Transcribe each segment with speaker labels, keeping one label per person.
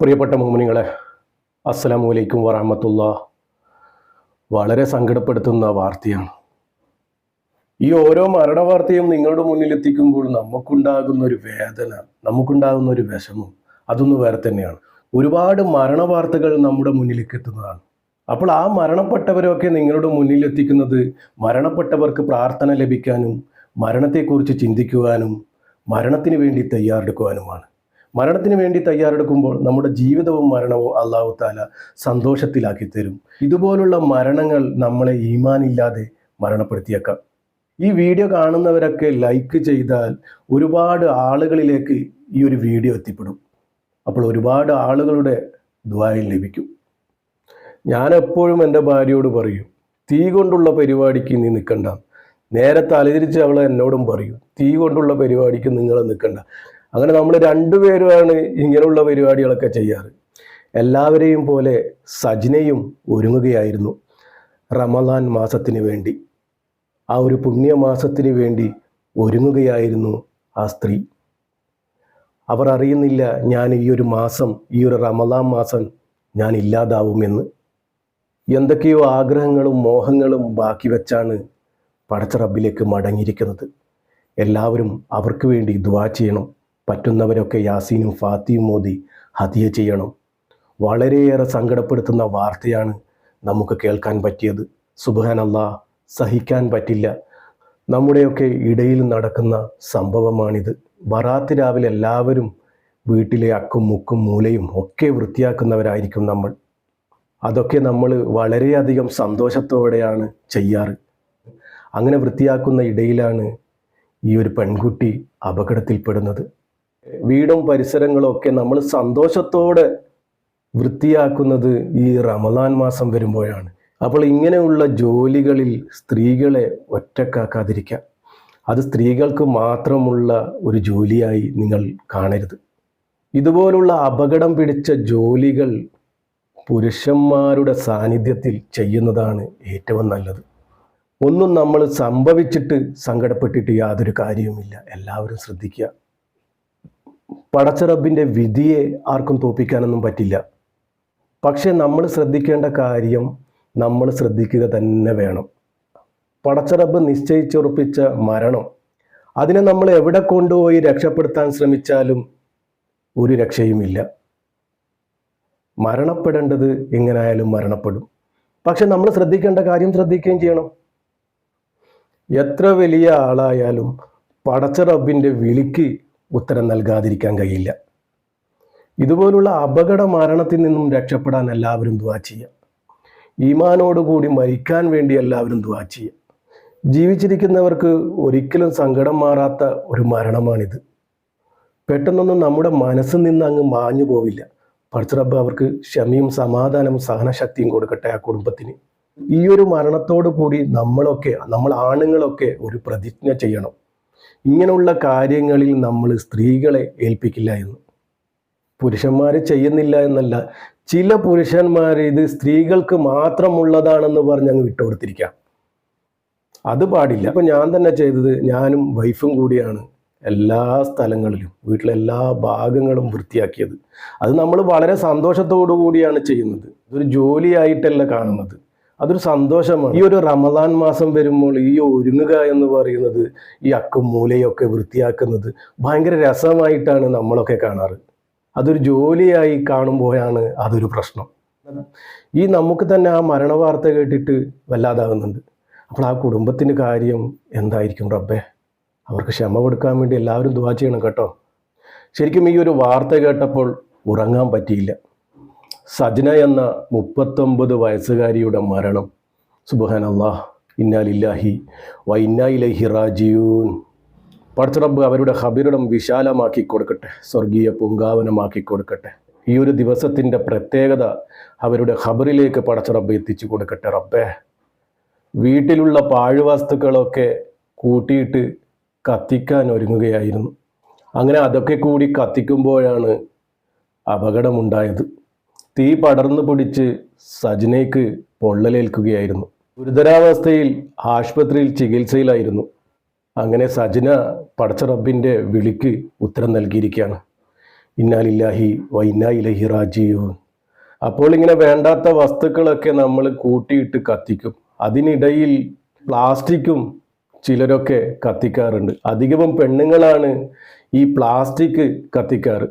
Speaker 1: പ്രിയപ്പെട്ട മോമിനികളെ അസ്സലാമു അലൈക്കും വറഹമത്തുള്ള. വളരെ സങ്കടപ്പെടുത്തുന്ന വാർത്തയാണ്. ഈ ഓരോ മരണ വാർത്തയും നിങ്ങളുടെ മുന്നിൽ മുന്നിലെത്തിക്കുമ്പോൾ നമുക്കുണ്ടാകുന്ന ഒരു വേദന നമുക്കുണ്ടാകുന്ന ഒരു വിഷമം അതൊന്ന് വേറെ തന്നെയാണ്. ഒരുപാട് മരണ വാർത്തകൾ നമ്മുടെ മുന്നിലേക്ക് എത്തുന്നതാണ്. അപ്പോൾ ആ മരണപ്പെട്ടവരൊക്കെ നിങ്ങളുടെ മുന്നിൽ മുന്നിലെത്തിക്കുന്നത് മരണപ്പെട്ടവർക്ക് പ്രാർത്ഥന ലഭിക്കാനും മരണത്തെക്കുറിച്ച് ചിന്തിക്കുവാനും മരണത്തിന് വേണ്ടി തയ്യാറെടുക്കുവാനുമാണ്. മരണത്തിന് വേണ്ടി തയ്യാറെടുക്കുമ്പോൾ നമ്മുടെ ജീവിതവും മരണവും അള്ളാഹു താല സന്തോഷത്തിലാക്കി തരും. ഇതുപോലുള്ള മരണങ്ങൾ നമ്മളെ ഈമാനില്ലാതെ മരണപ്പെടുത്തിയേക്കാം. ഈ വീഡിയോ കാണുന്നവരൊക്കെ ലൈക്ക് ചെയ്താൽ ഒരുപാട് ആളുകളിലേക്ക് ഈ ഒരു വീഡിയോ എത്തിപ്പെടും. അപ്പോൾ ഒരുപാട് ആളുകളുടെ ദ്വായം ലഭിക്കും. ഞാൻ എപ്പോഴും എന്റെ ഭാര്യയോട് പറയും തീ കൊണ്ടുള്ള പരിപാടിക്ക് നീ നിൽക്കണ്ട നേരെ തലതിരിച്ച് അവൾ എന്നോടും പറയും തീ കൊണ്ടുള്ള പരിപാടിക്ക് നിങ്ങൾ നിൽക്കണ്ട അങ്ങനെ നമ്മൾ രണ്ടുപേരുമാണ് ഇങ്ങനെയുള്ള പരിപാടികളൊക്കെ ചെയ്യാറ്. എല്ലാവരെയും പോലെ സജ്നയും ഒരുങ്ങുകയായിരുന്നു റമദാൻ മാസത്തിന് വേണ്ടി. ആ ഒരു പുണ്യമാസത്തിന് വേണ്ടി ഒരുങ്ങുകയായിരുന്നു ആ സ്ത്രീ. അവർ അറിയുന്നില്ല ഞാൻ ഈ ഒരു മാസം ഈ ഒരു റമദാൻ മാസം ഞാൻ ഇല്ലാതാവുമെന്ന് എന്തൊക്കെയോ ആഗ്രഹങ്ങളും മോഹങ്ങളും ബാക്കി വെച്ചാണ് പടച്ച റബ്ബിലേക്ക് മടങ്ങിയിരിക്കുന്നത്. എല്ലാവരും അവർക്ക് വേണ്ടി ദുവാ ചെയ്യണം. പറ്റുന്നവരൊക്കെ യാസീനും ഫാത്തിയും മോദി ഹതിയ ചെയ്യണം. വളരെയേറെ സങ്കടപ്പെടുത്തുന്ന വാർത്തയാണ് നമുക്ക് കേൾക്കാൻ പറ്റിയത്. സുബാനല്ല സഹിക്കാൻ പറ്റില്ല. നമ്മുടെയൊക്കെ ഇടയിൽ നടക്കുന്ന സംഭവമാണിത്. ബറാത്ത് രാവിലെ എല്ലാവരും വീട്ടിലെ അക്കും മുക്കും മൂലയും ഒക്കെ വൃത്തിയാക്കുന്നവരായിരിക്കും നമ്മൾ. അതൊക്കെ നമ്മൾ വളരെയധികം സന്തോഷത്തോടെയാണ് ചെയ്യാറ്. അങ്ങനെ വൃത്തിയാക്കുന്ന ഇടയിലാണ് ഈ ഒരു പെൺകുട്ടി അപകടത്തിൽപ്പെടുന്നത്. വീടും പരിസരങ്ങളും ഒക്കെ നമ്മൾ സന്തോഷത്തോടെ വൃത്തിയാക്കുന്നത് ഈ റമദാൻ മാസം വരുമ്പോഴാണ്. അപ്പോൾ ഇങ്ങനെയുള്ള ജോലികളിൽ സ്ത്രീകളെ ഒറ്റക്കാക്കാതിരിക്കാം. അത് സ്ത്രീകൾക്ക് മാത്രമുള്ള ഒരു ജോലിയായി നിങ്ങൾ കാണരുത്. ഇതുപോലുള്ള അപകടം പിടിച്ച ജോലികൾ പുരുഷന്മാരുടെ സാന്നിധ്യത്തിൽ ചെയ്യുന്നതാണ് ഏറ്റവും നല്ലത്. ഒന്നും നമ്മൾ സംഭവിച്ചിട്ട് സങ്കടപ്പെട്ടിട്ട് യാതൊരു കാര്യവുമില്ല. എല്ലാവരും ശ്രദ്ധിക്കുക. പടച്ചറബിന്റെ വിധിയെ ആർക്കും തോപ്പിക്കാനൊന്നും പറ്റില്ല. പക്ഷേ നമ്മൾ ശ്രദ്ധിക്കേണ്ട കാര്യം നമ്മൾ ശ്രദ്ധിക്കുക തന്നെ വേണം. പടച്ചറബ് നിശ്ചയിച്ചുറപ്പിച്ച മരണം അതിനെ നമ്മൾ എവിടെ കൊണ്ടുപോയി രക്ഷപ്പെടുത്താൻ ശ്രമിച്ചാലും ഒരു രക്ഷയുമില്ല. മരണപ്പെടേണ്ടത് എങ്ങനായാലും മരണപ്പെടും. പക്ഷെ നമ്മൾ ശ്രദ്ധിക്കേണ്ട കാര്യം ശ്രദ്ധിക്കുകയും ചെയ്യണം. എത്ര വലിയ ആളായാലും പടച്ച റബ്ബിന്റെ വിളിക്ക് ഉത്തരം നൽകാതിരിക്കാൻ കഴിയില്ല. ഇതുപോലുള്ള അപകട മരണത്തിൽ നിന്നും രക്ഷപ്പെടാൻ എല്ലാവരും ദുവാ ചെയ്യുക. ഈമാനോടുകൂടി മരിക്കാൻ വേണ്ടി എല്ലാവരും ദുവാ ചെയ്യുക. ജീവിച്ചിരിക്കുന്നവർക്ക് ഒരിക്കലും സങ്കടം മാറാത്ത ഒരു മരണമാണിത്. പെട്ടെന്നൊന്നും നമ്മുടെ മനസ്സിൽ നിന്ന് അങ്ങ് മാഞ്ഞു പോവില്ല. പഠിച്ചറബ് അവർക്ക് ക്ഷമയും സമാധാനവും സഹനശക്തിയും കൊടുക്കട്ടെ ആ കുടുംബത്തിന്. ഈ ഒരു മരണത്തോടു കൂടി നമ്മളൊക്കെ നമ്മൾ ആണുങ്ങളൊക്കെ ഒരു പ്രതിജ്ഞ ചെയ്യണം. ഇങ്ങനെയുള്ള കാര്യങ്ങളിൽ നമ്മൾ സ്ത്രീകളെ ഏൽപ്പിക്കില്ല എന്ന്. പുരുഷന്മാർ ചെയ്യുന്നില്ല എന്നല്ല. ചില പുരുഷന്മാർ ഇത് സ്ത്രീകൾക്ക് മാത്രമുള്ളതാണെന്ന് പറഞ്ഞ് അങ്ങ് വിട്ടുകൊടുത്തിരിക്കാം അത് പാടില്ല. അപ്പം ഞാൻ തന്നെ ചെയ്തത് ഞാനും വൈഫും കൂടിയാണ് എല്ലാ സ്ഥലങ്ങളിലും വീട്ടിലെ എല്ലാ ഭാഗങ്ങളും വൃത്തിയാക്കിയത്. അത് നമ്മൾ വളരെ സന്തോഷത്തോടു കൂടിയാണ് ചെയ്യുന്നത്. ഇതൊരു ജോലിയായിട്ടല്ല കാണുന്നത്. അതൊരു സന്തോഷമാണ്. ഈ ഒരു റമദാൻ മാസം വരുമ്പോൾ ഈ ഒരുങ്ങുക എന്ന് പറയുന്നത് ഈ അക്കും മൂലയൊക്കെ വൃത്തിയാക്കുന്നത് ഭയങ്കര രസമായിട്ടാണ് നമ്മളൊക്കെ കാണാറ്. അതൊരു ജോലിയായി കാണുമ്പോഴാണ് അതൊരു പ്രശ്നം. ഈ നമുക്ക് തന്നെ ആ മരണ വാർത്ത കേട്ടിട്ട് വല്ലാതാകുന്നുണ്ട്. അപ്പോൾ ആ കുടുംബത്തിന്റെ കാര്യം എന്തായിരിക്കും റബ്ബേ? അവർക്ക് ക്ഷമ കൊടുക്കാൻ വേണ്ടി എല്ലാവരും ദുവാ ചെയ്യണം കേട്ടോ. ശരിക്കും ഈ ഒരു വാർത്ത കേട്ടപ്പോൾ ഉറങ്ങാൻ പറ്റിയില്ല. സജ്ന എന്ന മുപ്പത്തൊമ്പത് വയസ്സുകാരിയുടെ മരണം. സുബഹാൻ അള്ളാഹ് ഇന്നാലില്ലാഹി വ ഇന്നായിലഹി റാജിയൂൻ പടച്ചറബ് അവരുടെ ഹബിരിടം വിശാലമാക്കി കൊടുക്കട്ടെ സ്വർഗീയ പൂങ്കാവനമാക്കി കൊടുക്കട്ടെ. ഈ ഒരു ദിവസത്തിന്റെ പ്രത്യേകത അവരുടെ ഖബറിലേക്ക് പടച്ചറബ് എത്തിച്ചു കൊടുക്കട്ടെ റബ്ബേ. വീട്ടിലുള്ള പാഴ്വസ്തുക്കളൊക്കെ കൂട്ടിയിട്ട് കത്തിക്കാൻ ഒരുങ്ങുകയായിരുന്നു. അങ്ങനെ അതൊക്കെ കൂടി കത്തിക്കുമ്പോഴാണ് അപകടമുണ്ടായത്. തീ പടർന്നു പിടിച്ച് സജനയ്ക്ക് പൊള്ളലേൽക്കുകയായിരുന്നു. ഗുരുതരാവസ്ഥയിൽ ആശുപത്രിയിൽ ചികിത്സയിലായിരുന്നു. അങ്ങനെ സജന പടച്ച റബ്ബിന്റെ വിളിക്ക് ഉത്തരം നൽകിയിരിക്കുകയാണ്. ഇന്നാലില്ലാഹി വൈനായിലഹി റാജീവ് അപ്പോൾ ഇങ്ങനെ വേണ്ടാത്ത വസ്തുക്കളൊക്കെ നമ്മൾ കൂട്ടിയിട്ട് കത്തിക്കും. അതിനിടയിൽ പ്ലാസ്റ്റിക്കും ചിലരൊക്കെ കത്തിക്കാറുണ്ട്. അധികവും പെണ്ണുങ്ങളാണ് ഈ പ്ലാസ്റ്റിക് കത്തിക്കാറ്.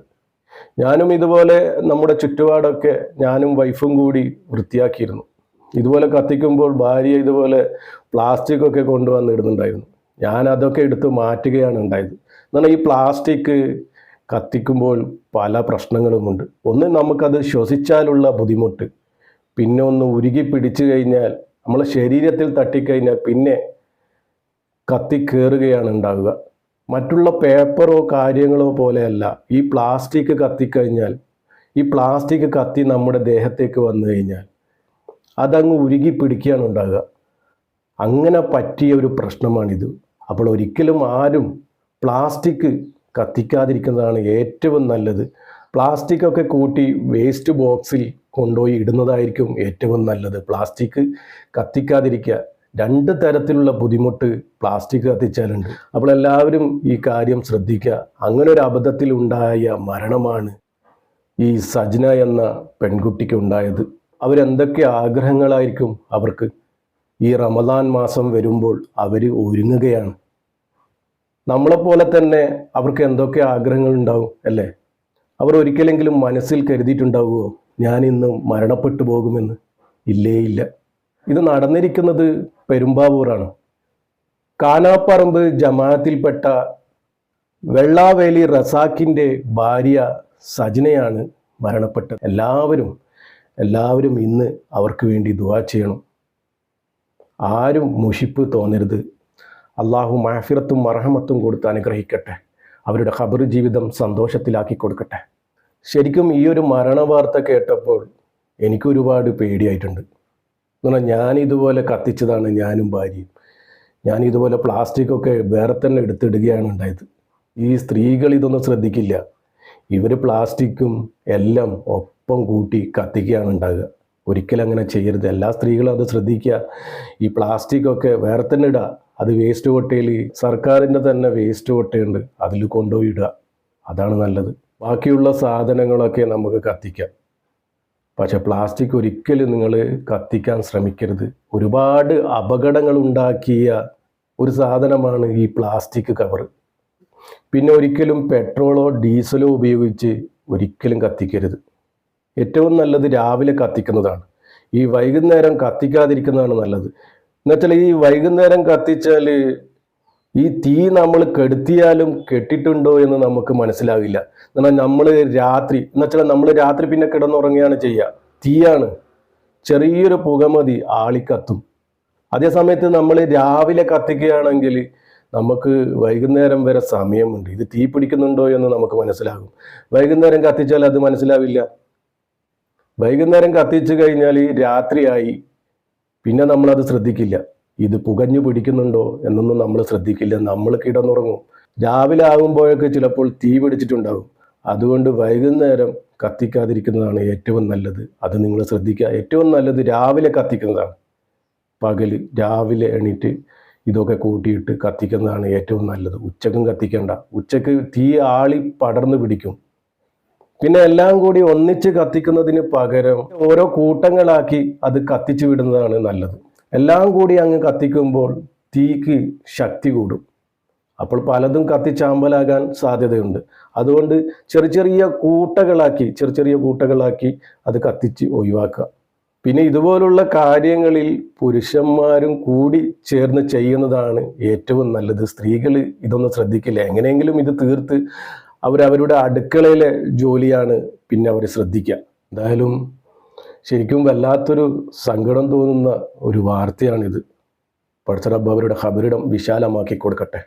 Speaker 1: ഞാനും ഇതുപോലെ നമ്മുടെ ചുറ്റുപാടൊക്കെ ഞാനും വൈഫും കൂടി വൃത്തിയാക്കിയിരുന്നു. ഇതുപോലെ കത്തിക്കുമ്പോൾ ഭാര്യ ഇതുപോലെ പ്ലാസ്റ്റിക് ഒക്കെ കൊണ്ടുവന്നിടുന്നുണ്ടായിരുന്നു ഞാൻ അതൊക്കെ എടുത്ത് മാറ്റുകയാണ് ഉണ്ടായത്. എന്നാൽ ഈ പ്ലാസ്റ്റിക് കത്തിക്കുമ്പോൾ പല പ്രശ്നങ്ങളുമുണ്ട്. ഒന്ന് നമുക്കത് ശ്വസിച്ചാലുള്ള ബുദ്ധിമുട്ട്. പിന്നെ ഒന്ന് ഉരുകി പിടിച്ചു കഴിഞ്ഞാൽ നമ്മളെ ശരീരത്തിൽ തട്ടിക്കഴിഞ്ഞാൽ പിന്നെ കത്തിക്കേറുകയാണ് ഉണ്ടാവുക. മറ്റുള്ള പേപ്പറോ കാര്യങ്ങളോ പോലെയല്ല. ഈ പ്ലാസ്റ്റിക് കത്തിക്കഴിഞ്ഞാൽ ഈ പ്ലാസ്റ്റിക് കത്തി നമ്മുടെ ദേഹത്തേക്ക് വന്നു കഴിഞ്ഞാൽ അതങ്ങ് ഉരുകി പിടിക്കുകയാണ് ഉണ്ടാകുക അങ്ങനെ പറ്റിയ ഒരു പ്രശ്നമാണിത്. അപ്പോൾ ഒരിക്കലും ആരും പ്ലാസ്റ്റിക് കത്തിക്കാതിരിക്കുന്നതാണ് ഏറ്റവും നല്ലത്. പ്ലാസ്റ്റിക് ഒക്കെ കൂട്ടി വേസ്റ്റ് ബോക്സിൽ കൊണ്ടുപോയി ഇടുന്നതായിരിക്കും ഏറ്റവും നല്ലത്. പ്ലാസ്റ്റിക് കത്തിക്കാതിരിക്കുക. രണ്ട് തരത്തിലുള്ള ബുദ്ധിമുട്ട് പ്ലാസ്റ്റിക് കത്തിച്ചാലുണ്ട്. അപ്പോൾ എല്ലാവരും ഈ കാര്യം ശ്രദ്ധിക്കുക. അങ്ങനെ ഒരു അബദ്ധത്തിൽ ഉണ്ടായ മരണമാണ് ഈ സജ്ന എന്ന പെൺകുട്ടിക്ക് ഉണ്ടായത്. അവരെന്തൊക്കെ ആഗ്രഹങ്ങളായിരിക്കും അവർക്ക്? ഈ റമദാൻ മാസം വരുമ്പോൾ അവർ ഒരുങ്ങുകയാണ്. നമ്മളെപ്പോലെ തന്നെ അവർക്ക് എന്തൊക്കെ ആഗ്രഹങ്ങൾ ഉണ്ടാവും അല്ലേ? അവർ ഒരിക്കലെങ്കിലും മനസ്സിൽ കരുതിയിട്ടുണ്ടാവുമോ ഞാൻ ഇന്ന് മരണപ്പെട്ടു പോകുമെന്ന്? ഇല്ലേ ഇല്ല. ഇത് നടന്നിരിക്കുന്നത് പെരുമ്പാവൂറാണ്. കാനാപ്പറമ്പ് ജമാഅത്തിൽപ്പെട്ട വെള്ളാവേലി റസാഖിന്റെ ഭാര്യ സജനയാണ് മരണപ്പെട്ടത്. എല്ലാവരും എല്ലാവരും ഇന്ന് അവർക്ക് വേണ്ടി ദുവാ ചെയ്യണം. ആരും മുഷിപ്പ് തോന്നരുത്. അള്ളാഹു മാഫിറത്തും മറഹമത്തും കൊടുത്ത് അനുഗ്രഹിക്കട്ടെ. അവരുടെ ഖബർ ജീവിതം സന്തോഷത്തിലാക്കി കൊടുക്കട്ടെ. ശരിക്കും ഈ ഒരു മരണ വാർത്ത കേട്ടപ്പോൾ എനിക്കൊരുപാട് പേടിയായിട്ടുണ്ട്. എന്ന് പറഞ്ഞാൽ ഞാനിതുപോലെ കത്തിച്ചതാണ് ഞാനും ഭാര്യയും. ഞാനിതുപോലെ പ്ലാസ്റ്റിക് ഒക്കെ വേറെ തന്നെ എടുത്തിടുകയാണ് ഉണ്ടായത്. ഈ സ്ത്രീകൾ ഇതൊന്നും ശ്രദ്ധിക്കില്ല. ഇവർ പ്ലാസ്റ്റിക്കും എല്ലാം ഒപ്പം കൂട്ടി കത്തിക്കുകയാണ് ഉണ്ടാകുക ഒരിക്കലും അങ്ങനെ ചെയ്യരുത്. എല്ലാ സ്ത്രീകളും അത് ശ്രദ്ധിക്കുക. ഈ പ്ലാസ്റ്റിക് ഒക്കെ വേറെ തന്നെ ഇടുക. അത് വേസ്റ്റ് കൊട്ടയിൽ സർക്കാരിന്റെ തന്നെ വേസ്റ്റ് കൊട്ടയുണ്ട്. അതിൽ കൊണ്ടുപോയി ഇടുക. അതാണ് നല്ലത്. ബാക്കിയുള്ള സാധനങ്ങളൊക്കെ നമുക്ക് കത്തിക്കാം. പക്ഷെ പ്ലാസ്റ്റിക് ഒരിക്കലും നിങ്ങൾ കത്തിക്കാൻ ശ്രമിക്കരുത്. ഒരുപാട് അപകടങ്ങൾ ഉണ്ടാക്കിയ ഒരു സാധനമാണ് ഈ പ്ലാസ്റ്റിക് കവർ. പിന്നെ ഒരിക്കലും പെട്രോളോ ഡീസലോ ഉപയോഗിച്ച് ഒരിക്കലും കത്തിക്കരുത്. ഏറ്റവും നല്ലത് രാവിലെ കത്തിക്കുന്നതാണ്. ഈ വൈകുന്നേരം കത്തിക്കാതിരിക്കുന്നതാണ് നല്ലത്. എന്നുവെച്ചാൽ ഈ വൈകുന്നേരം കത്തിച്ചാൽ ഈ തീ നമ്മൾ കെടുത്തിയാലും കെട്ടിട്ടുണ്ടോ എന്ന് നമുക്ക് മനസ്സിലാവില്ല. എന്നാൽ നമ്മൾ രാത്രി എന്നുവെച്ചാൽ നമ്മൾ രാത്രി പിന്നെ കിടന്നുറങ്ങുകയാണ് ചെയ്യുക. തീയാണ്. ചെറിയൊരു പുകമതി ആളിക്കത്തും അതേസമയത്ത് നമ്മൾ രാവിലെ കത്തിക്കുകയാണെങ്കിൽ നമുക്ക് വൈകുന്നേരം വരെ സമയമുണ്ട്. ഇത് തീ പിടിക്കുന്നുണ്ടോ എന്ന് നമുക്ക് മനസ്സിലാകും. വൈകുന്നേരം കത്തിച്ചാൽ അത് മനസ്സിലാവില്ല. വൈകുന്നേരം കത്തിച്ചു കഴിഞ്ഞാൽ രാത്രിയായി. പിന്നെ നമ്മളത് ശ്രദ്ധിക്കില്ല. ഇത് പുകഞ്ഞു പിടിക്കുന്നുണ്ടോ എന്നൊന്നും നമ്മൾ ശ്രദ്ധിക്കില്ല. നമ്മൾ കിടന്നുറങ്ങും. രാവിലെ ആകുമ്പോഴൊക്കെ ചിലപ്പോൾ തീ പിടിച്ചിട്ടുണ്ടാകും. അതുകൊണ്ട് വൈകുന്നേരം കത്തിക്കാതിരിക്കുന്നതാണ് ഏറ്റവും നല്ലത്. അത് നിങ്ങൾ ശ്രദ്ധിക്കുക. ഏറ്റവും നല്ലത് രാവിലെ കത്തിക്കുന്നതാണ്. പകൽ രാവിലെ എണീറ്റ് ഇതൊക്കെ കൂട്ടിയിട്ട് കത്തിക്കുന്നതാണ് ഏറ്റവും നല്ലത്. ഉച്ചക്കും കത്തിക്കേണ്ട. ഉച്ചയ്ക്ക് തീ ആളി പടർന്നു പിടിക്കും. പിന്നെ എല്ലാം കൂടി ഒന്നിച്ച് കത്തിക്കുന്നതിന് പകരം ഓരോ കൂട്ടങ്ങളാക്കി അത് കത്തിച്ചു വിടുന്നതാണ് നല്ലത്. എല്ലാം കൂടി അങ്ങ് കത്തിക്കുമ്പോൾ തീക്ക് ശക്തി കൂടും. അപ്പോൾ പലതും കത്തിച്ചാമ്പലാകാൻ സാധ്യതയുണ്ട്. അതുകൊണ്ട് ചെറിയ ചെറിയ കൂട്ടകളാക്കി ചെറിയ ചെറിയ കൂട്ടകളാക്കി അത് കത്തിച്ച് ഒഴിവാക്കുക. പിന്നെ ഇതുപോലുള്ള കാര്യങ്ങളിൽ പുരുഷന്മാരും കൂടി ചേർന്ന് ചെയ്യുന്നതാണ് ഏറ്റവും നല്ലത്. സ്ത്രീകൾ ഇതൊന്നും ശ്രദ്ധിക്കില്ല. എങ്ങനെയെങ്കിലും ഇത് തീർത്ത് അവരവരുടെ അടുക്കളയിലെ ജോലിയാണ് പിന്നെ അവർ ശ്രദ്ധിക്കുക. എന്തായാലും ശരിക്കും വല്ലാത്തൊരു സങ്കടം തോന്നുന്ന ഒരു വാർത്തയാണിത്. പഠിച്ച റബ്ബ് അവരുടെ വിശാലമാക്കി കൊടുക്കട്ടെ.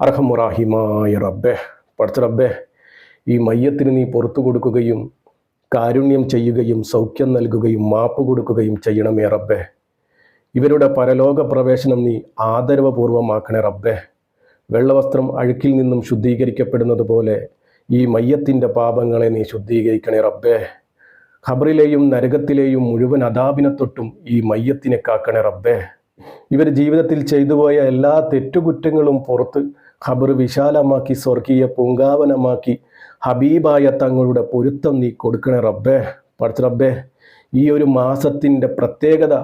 Speaker 1: അർഹമുറാഹിമായ റബ്ബെ. പഠിച്ച റബ്ബെ ഈ മയ്യത്തിന് നീ പുറത്തു കൊടുക്കുകയും കാരുണ്യം ചെയ്യുകയും സൗഖ്യം നൽകുകയും മാപ്പ് കൊടുക്കുകയും ചെയ്യണമേ റബ്ബെ. ഇവരുടെ പരലോക പ്രവേശനം നീ ആദരവപൂർവമാക്കണേ റബ്ബെ. വെള്ളവസ്ത്രം അഴുക്കിൽ നിന്നും ശുദ്ധീകരിക്കപ്പെടുന്നത് പോലെ ഈ മയ്യത്തിന്റെ പാപങ്ങളെ നീ ശുദ്ധീകരിക്കണേ റബ്ബേ. ഖബറിലെയും നരകത്തിലെയും മുഴുവൻ അതാപിനെ തൊട്ടും ഈ മയ്യത്തിനെ കാക്കണേ റബ്ബേ. ഇവർ ജീവിതത്തിൽ ചെയ്തുപോയ എല്ലാ തെറ്റുകുറ്റങ്ങളും പുറത്ത് ഖബർ വിശാലമാക്കി സ്വർഗീയ പൂങ്കാവനമാക്കി ഹബീബായ തങ്ങളുടെ പൊരുത്തം നീ കൊടുക്കണേ റബ്ബേ. പഠിച്ച റബ്ബേ ഈ ഒരു മാസത്തിന്റെ പ്രത്യേകത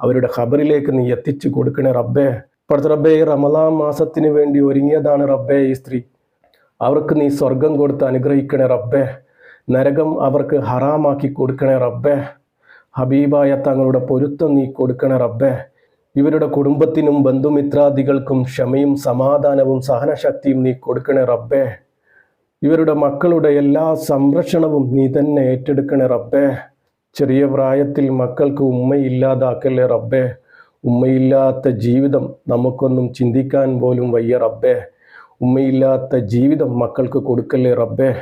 Speaker 1: അവരുടെ ഖബറിലേക്ക് നീ എത്തിച്ചു കൊടുക്കണേ റബ്ബേ. പഠിച്ച റബ്ബേ ഈ റമലാം മാസത്തിന് വേണ്ടി ഒരുങ്ങിയതാണ് റബ്ബേ ഈ സ്ത്രീ. അവർക്ക് നീ സ്വർഗം കൊടുത്ത് അനുഗ്രഹിക്കണേ റബ്ബേ. നരകം അവർക്ക് ഹറാമാക്കി കൊടുക്കണേ റബ്ബേ. ഹബീബായ തങ്ങളുടെ പൊരുത്തം നീ കൊടുക്കണേ റബ്ബേ. ഇവരുടെ കുടുംബത്തിനും ബന്ധുമിത്രാദികൾക്കും ക്ഷമയും സമാധാനവും സഹനശക്തിയും നീ കൊടുക്കണേ റബ്ബേ. ഇവരുടെ മക്കളുടെ എല്ലാ സംരക്ഷണവും നീ തന്നെ ഏറ്റെടുക്കണേ റബ്ബേ. ചെറിയ പ്രായത്തിൽ മക്കൾക്ക് ഉമ്മയില്ലാതാക്കല്ലേ റബ്ബേ. ഉമ്മയില്ലാത്ത ജീവിതം നമുക്കൊന്നും ചിന്തിക്കാൻ പോലും വയ്യ റബ്ബേ. ഉമ്മയില്ലാത്ത ജീവിതം മക്കൾക്ക് കൊടുക്കല്ലേ റബ്ബേ.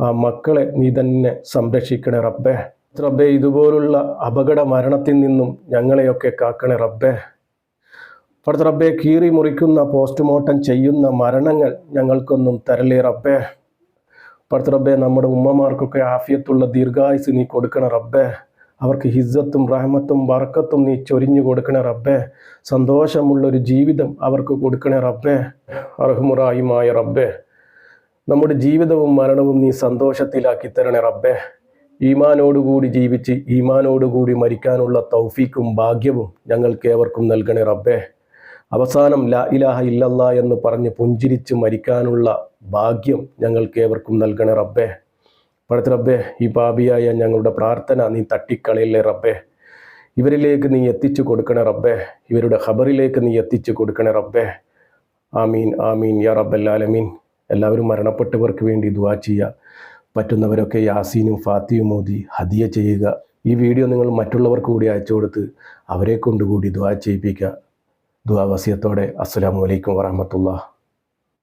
Speaker 1: ആ മക്കളെ നീ തന്നെ സംരക്ഷിക്കണേ റബ്ബേ. റബ്ബെ ഇതുപോലുള്ള അപകട മരണത്തിൽ നിന്നും ഞങ്ങളെയൊക്കെ കാക്കണേ റബ്ബേ. പടുത്ത റബ്ബെ കീറി മുറിക്കുന്ന പോസ്റ്റ്മോർട്ടം ചെയ്യുന്ന മരണങ്ങൾ ഞങ്ങൾക്കൊന്നും തരലേ റബ്ബേ. പടുത്ത റബ്ബെ നമ്മുടെ ഉമ്മമാർക്കൊക്കെ ആഫിയത്തുള്ള ദീർഘായുസ് നീ കൊടുക്കണേ റബ്ബേ. അവർക്ക് ഹിസ്സത്തും റഹമത്തും വറക്കത്തും നീ ചൊരിഞ്ഞു കൊടുക്കണേ റബ്ബേ. സന്തോഷമുള്ളൊരു ജീവിതം അവർക്ക് കൊടുക്കണേ റബ്ബേ. അർഹമുറായുമായ റബ്ബേ. നമ്മുടെ ജീവിതവും മരണവും നീ സന്തോഷത്തിലാക്കി തരണേ റബ്ബെ. ഈമാനോടുകൂടി ജീവിച്ച് ഈമാനോടുകൂടി മരിക്കാനുള്ള തൗഫീക്കും ഭാഗ്യവും ഞങ്ങൾക്ക് ഏവർക്കും നൽകണേ റബ്ബെ. അവസാനം ലാ ഇലാഹ ഇല്ലല്ല എന്ന് പറഞ്ഞ് പുഞ്ചിരിച്ച് മരിക്കാനുള്ള ഭാഗ്യം ഞങ്ങൾക്ക് ഏവർക്കും നൽകണേ റബ്ബെ. പടുത്ത റബ്ബെ ഈ പാപിയായ ഞങ്ങളുടെ പ്രാർത്ഥന നീ തട്ടിക്കളയില്ലേ റബ്ബെ. ഇവരിലേക്ക് നീ എത്തിച്ചു കൊടുക്കണേ റബ്ബെ. ഇവരുടെ ഖബറിലേക്ക് നീ എത്തിച്ചു കൊടുക്കണേ റബ്ബെ. ആമീൻ ആമീൻ യാ റബ്ബല്ലാലമീൻ എല്ലാവരും മരണപ്പെട്ടവർക്ക് വേണ്ടി ദുവാ ചെയ്യുക. പറ്റുന്നവരൊക്കെ യാസീനും ഫാത്തിയും മോദി ഹദിയ ചെയ്യുക. ഈ വീഡിയോ നിങ്ങൾ മറ്റുള്ളവർക്ക് കൂടി അയച്ചു കൊടുത്ത് അവരെ കൊണ്ടുകൂടി ദുവാ ചെയ്യിപ്പിക്കുക. ദുവാ വസിയത്തോടെ. അസ്സലാമലൈക്കും വറഹമത്തുള്ള